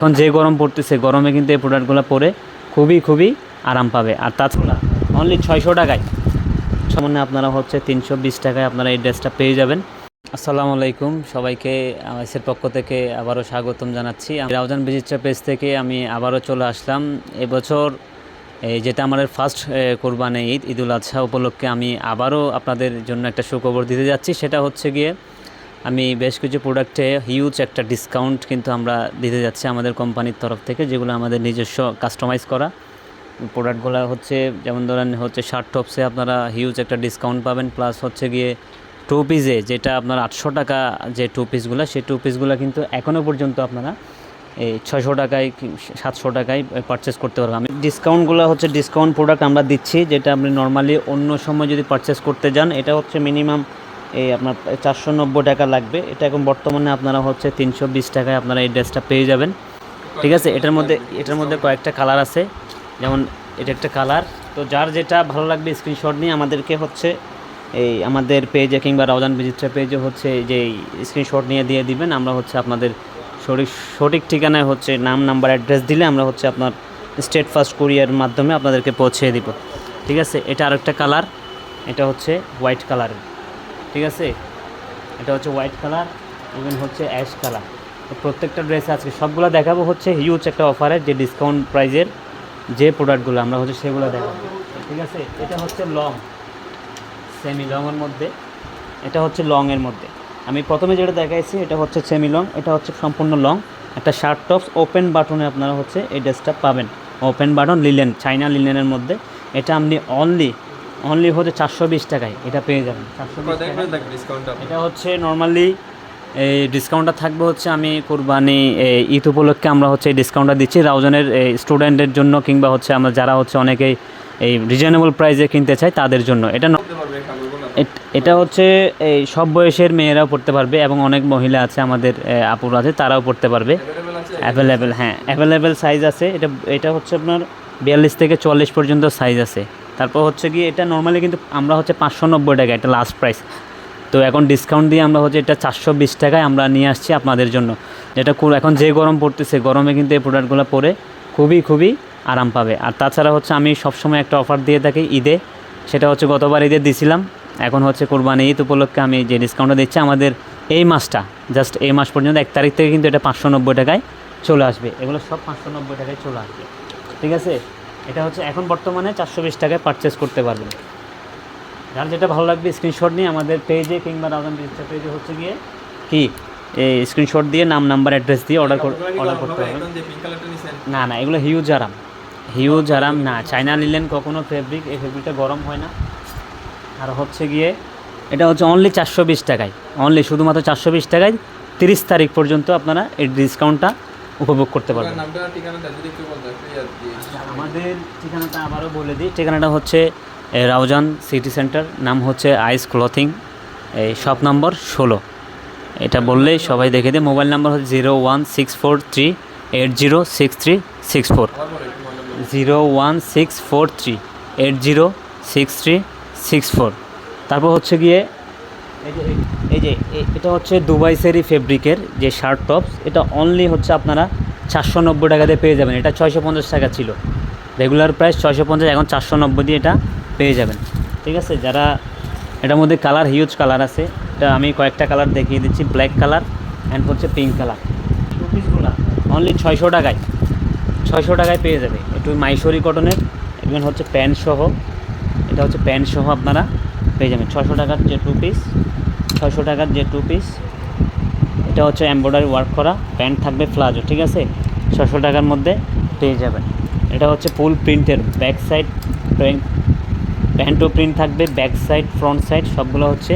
এখন যে গরম পড়তেছে, গরমে কিন্তু এই প্রোডাক্টগুলো পরে খুবই খুবই আরাম পাবে। আর তাছাড়া অনলি ছয়শো টাকায়, সামান্য আপনারা হচ্ছে তিনশো বিশ টাকায় আপনারা এই ড্রেসটা পেয়ে যাবেন। আসসালামু আলাইকুম, সবাইকে এসের পক্ষ থেকে আবারও স্বাগতম জানাচ্ছি। আমি রাউজান বিচিত্রা পেজ থেকে আমি আবারও চলে আসলাম। এবছর এই যেটা আমাদের ফার্স্ট কোরবানি ঈদ, ঈদুল আজহা উপলক্ষে আমি আবারও আপনাদের জন্য একটা সুখবর দিতে যাচ্ছি। সেটা হচ্ছে গিয়ে আমি বেশ কিছু প্রোডাক্টে হিউজ একটা ডিসকাউন্ট কিন্তু আমরা দিতে যাচ্ছি আমাদের কোম্পানির তরফ থেকে, যেগুলো আমাদের নিজস্ব কাস্টমাইজ করা। প্রোডাক্টগুলো হচ্ছে, যেমন ধরেন হচ্ছে শার্ট টপসে আপনারা হিউজ একটা ডিসকাউন্ট পাবেন প্লাস হচ্ছে গিয়ে টু পিসে যেটা আপনার আটশো টাকা যে টু পিসগুলো সেই টু পিসগুলো কিন্তু এখনও পর্যন্ত আপনারা এই ছয়শো টাকায় সাতশো টাকায় পারচেস করতে পারবেন। আমি ডিসকাউন্টগুলো হচ্ছে ডিসকাউন্ট প্রোডাক্ট আমরা দিচ্ছি, যেটা আপনি নর্মালি অন্য সময় যদি পারচেস করতে যান, এটা হচ্ছে মিনিমাম এই আপনার চারশো নব্বই টাকা লাগবে। এটা এখন বর্তমানে আপনারা হচ্ছে তিনশো বিশ টাকায় আপনারা এই ড্রেসটা পেয়ে যাবেন। ঠিক আছে? এটার মধ্যে এটার মধ্যে কয়েকটা কালার আছে। যেমন এটা একটা কালার। তো যার যেটা ভালো লাগবে স্ক্রিনশট নিয়ে আমাদেরকে হচ্ছে এই আমাদের পেজে কিংবা রাউজান বিচিত্রা পেজে হচ্ছে যে স্ক্রিনশট নিয়ে দিয়ে দিবেন। আমরা হচ্ছে আপনাদের সঠিক সঠিক ঠিকানায় হচ্ছে নাম, নাম্বার, অ্যাড্রেস দিলে আমরা হচ্ছে আপনার স্টেট ফার্স্ট কুরিয়ার মাধ্যমে আপনাদেরকে পৌঁছে দিব। ঠিক আছে? এটা আরেকটা কালার। এটা হচ্ছে হোয়াইট কালারের। ঠিক আছে? এটা হচ্ছে হোয়াইট কালার ইভেন হচ্ছে অ্যাশ কালার প্রত্যেকটা ড্রেস আজকে সবগুলো দেখাবো হচ্ছে হিউজ একটা অফারের যে ডিসকাউন্ট প্রাইজের যে প্রোডাক্টগুলো আমরা হচ্ছে সেগুলো দেখাবো। ঠিক আছে? এটা হচ্ছে লং সেমি লংয়ের মধ্যে। এটা হচ্ছে লংয়ের মধ্যে। আমি প্রথমে যেটা দেখাইছি, এটা হচ্ছে সেমি লং এটা হচ্ছে সম্পূর্ণ লং একটা শার্ট টপস ওপেন বাটনে আপনারা হচ্ছে এই ড্রেসটা পাবেন। ওপেন বাটন লিলেন চাইনা লিলেনের মধ্যে। এটা আপনি অনলি অনলি হচ্ছে চারশো বিশ টাকায় এটা পেয়ে যাবেন। চারশো এটা হচ্ছে নর্মালি এই ডিসকাউন্টটা থাকবে হচ্ছে আমি কোরবানি এই ঈদ উপলক্ষে আমরা হচ্ছে এই ডিসকাউন্টটা দিচ্ছি। রাউজানের স্টুডেন্টের জন্য কিংবা হচ্ছে আমরা যারা হচ্ছে অনেকেই এই রিজনেবল প্রাইসে কিনতে চায় তাদের জন্য। এটা এট- হচ্ছে এই সব বয়সের মেয়েরাও পড়তে পারবে এবং অনেক মহিলা আছে আমাদের আপুর আছে তারাও পড়তে পারবে। অ্যাভেলেবেল হ্যাঁ। অ্যাভেলেবেল সাইজ আছে। এটা এটা হচ্ছে আপনার বিয়াল্লিশ থেকে চল্লিশ পর্যন্ত সাইজ আছে। তারপর হচ্ছে কি এটা নর্মালি কিন্তু আমরা হচ্ছে পাঁচশো নব্বই টাকা, এটা লাস্ট প্রাইস তো এখন ডিসকাউন্ট দিয়ে আমরা হচ্ছে এটা চারশো বিশ টাকায় আমরা নিয়ে আসছি আপনাদের জন্য। যেটা এখন যে গরম পড়তেছে, গরমে কিন্তু এই প্রোডাক্টগুলো পরে খুবই খুবই আরাম পাবে। আর তাছাড়া হচ্ছে আমি সবসময় একটা অফার দিয়ে থাকি ঈদে। সেটা হচ্ছে গতবার ঈদে দিছিলাম। এখন হচ্ছে কোরবানি ঈদ উপলক্ষে আমি যে ডিসকাউন্টটা দিচ্ছি আমাদের এই মাসটা জাস্ট এই মাস পর্যন্ত, এক তারিখ থেকে কিন্তু এটা পাঁচশো নব্বই টাকায় চলে আসবে। এগুলো সব পাঁচশো নব্বই টাকায় চলে আসবে। ঠিক আছে? এটা হচ্ছে এখন বর্তমানে চারশো বিশ টাকায় পারচেস করতে পারবেন। যার যেটা ভালো লাগবে স্ক্রিনশট নিয়ে আমাদের পেজে কিংবা রাউজান ডিজিটাল পেজে হচ্ছে গিয়ে কি? এই স্ক্রিনশট দিয়ে নাম নাম্বার অ্যাড্রেস দিয়ে অর্ডার অর্ডার করতে নিছেন? না না এগুলো হিউজ আরাম। হিউজ আরাম না চায়না নিলেন কখনো ফেব্রিক এই ফেব্রিকটা গরম হয় না। আর হচ্ছে গিয়ে এটা হচ্ছে অনলি চারশো বিশ টাকায়। অনলি শুধুমাত্র চারশো বিশ টাকায় তিরিশ তারিখ পর্যন্ত আপনারা এই ডিসকাউন্টটা উপভোগ করতে পারবেন কি আমাদের ঠিকানাটা আবারও বলে দিই। ঠিকানাটা হচ্ছে রাউজান সিটি সেন্টার নাম হচ্ছে আইস ক্লথিং। এই শপ নম্বর ষোলো। এটা বললেই সবাই দেখে দেয় মোবাইল নাম্বার হচ্ছে zero one six four three eight zero six three six four. Zero one six four three eight zero six three six four. তারপর হচ্ছে গিয়ে এই যে এই যে এ- এটা হচ্ছে দুবাই সেরি ফেব্রিকের যে শার্ট টপস এটা অনলি হচ্ছে আপনারা চারশো নব্বই টাকাতে পেয়ে যাবেন। এটা ছয়শো পঞ্চাশ টাকা ছিল। রেগুলার প্রাইস ছয়শো পঞ্চাশ এখন চারশো নব্বই দিয়ে এটা পেয়ে যাবেন। ঠিক আছে? যারা এটার মধ্যে কালার হিউজ কালার আছে এটা আমি কয়েকটা কালার দেখিয়ে দিচ্ছি। ব্ল্যাক কালার অ্যান্ড হচ্ছে পিঙ্ক কালার। টু পিসগুলো অনলি ছয়শো টাকায়। ছয়শো টাকায় পেয়ে যাবে। একটু মাইসরি কটনের এবং হচ্ছে প্যান্ট সহ। এটা হচ্ছে প্যান্ট সহ আপনারা পেয়ে যাবেন। ছশো টাকার যে টু পিস ছয়শো টাকার যে টু পিস এটা হচ্ছে এমব্রয়ডারি ওয়ার্ক করা প্যান্ট থাকবে প্লাজো, ঠিক আছে? ছশো টাকার মধ্যে পেয়ে যাবেন। এটা হচ্ছে ফুল প্রিন্টের ব্যাক সাইড প্যান্টও প্রিন্ট থাকবে ব্যাক সাইড ফ্রন্ট সাইড সবগুলো হচ্ছে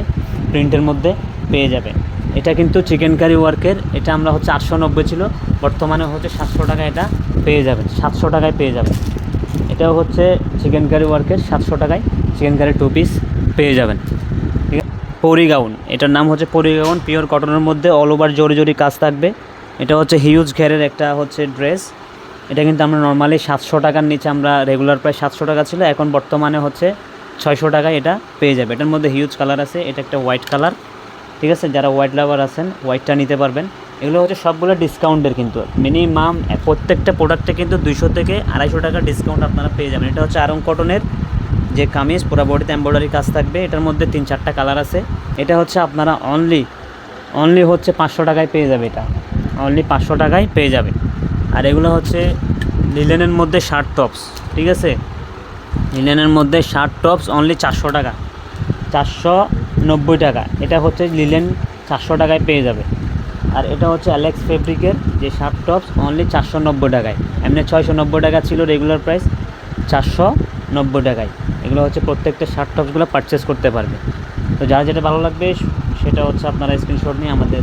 প্রিন্টের মধ্যে পেয়ে যাবে এটা কিন্তু চিকেন কারি ওয়ার্কের এটা আমরা হচ্ছে আটশো নব্বই ছিল, বর্তমানে হচ্ছে সাতশো টাকা এটা পেয়ে যাবেন, সাতশো টাকায় পেয়ে যাবেন। এটাও হচ্ছে চিকেন কারি ওয়ার্কের সাতশো টাকায় চিকেন কারি টু পিস পেয়ে যাবেন। ঠিক আছে? পরি গাউন এটার নাম হচ্ছে পরি গাউন পিওর কটনের মধ্যে অল ওভার জরি জরি কাজ থাকবে। এটা হচ্ছে হিউজ ঘেরের একটা হচ্ছে ড্রেস এটা কিন্তু আমরা নর্মালি সাতশো টাকার নিচে আমরা রেগুলার প্রায় সাতশো টাকা ছিল, এখন বর্তমানে হচ্ছে ছয়শো টাকায় এটা পেয়ে যাবে। এটার মধ্যে হিউজ কালার আছে, এটা একটা হোয়াইট কালার ঠিক আছে? যারা হোয়াইট লাভার আছেন হোয়াইটটা নিতে পারবেন। এগুলো হচ্ছে সবগুলো ডিসকাউন্টের কিন্তু। মিনিমাম প্রত্যেকটা প্রোডাক্টে কিন্তু দুইশো থেকে আড়াইশো টাকা ডিসকাউন্ট আপনারা পেয়ে যাবেন। এটা হচ্ছে আরং কটনের যে কামিজ পুরো বডিতে এমব্রয়ডারি কাজ থাকবে, এটার মধ্যে তিন চারটা কালার আছে। এটা হচ্ছে আপনারা অনলি অনলি হচ্ছে পাঁচশো টাকায় পেয়ে যাবে এটা। অনলি পাঁচশো টাকায় পেয়ে যাবে। আর এগুলো হচ্ছে লিলেনের মধ্যে শার্ট টপস ঠিক আছে? লিলেনের মধ্যে শার্ট টপস অনলি চারশো টাকা। চারশো নব্বই টাকা। এটা হচ্ছে লিলেন চারশো টাকায় পেয়ে যাবে। আর এটা হচ্ছে অ্যালেক্স ফেব্রিকের যে শার্ট টপস অনলি চারশো নব্বই টাকায়। এমনি ছয়শো নব্বই টাকা ছিল রেগুলার প্রাইস চারশো নব্বই টাকায়। এগুলো হচ্ছে প্রত্যেকটা শার্ট টপসগুলো পারচেস করতে পারবে। তো যার যেটা ভালো লাগবে, সেটা হচ্ছে আপনারা স্ক্রিনশট নিয়ে আমাদের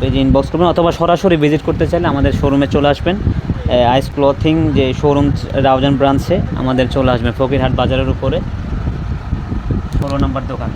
পেজে ইনবক্স করবেন অথবা সরাসরি ভিজিট করতে চাইলে আমাদের শোরুমে চলে আসবেন। আইস ক্লথিং যে শোরুম রাউজান ব্রাঞ্চে আমাদের চলে আসবেন, ফকিরহাট বাজারের উপরে। ষোলো নম্বর দোকান।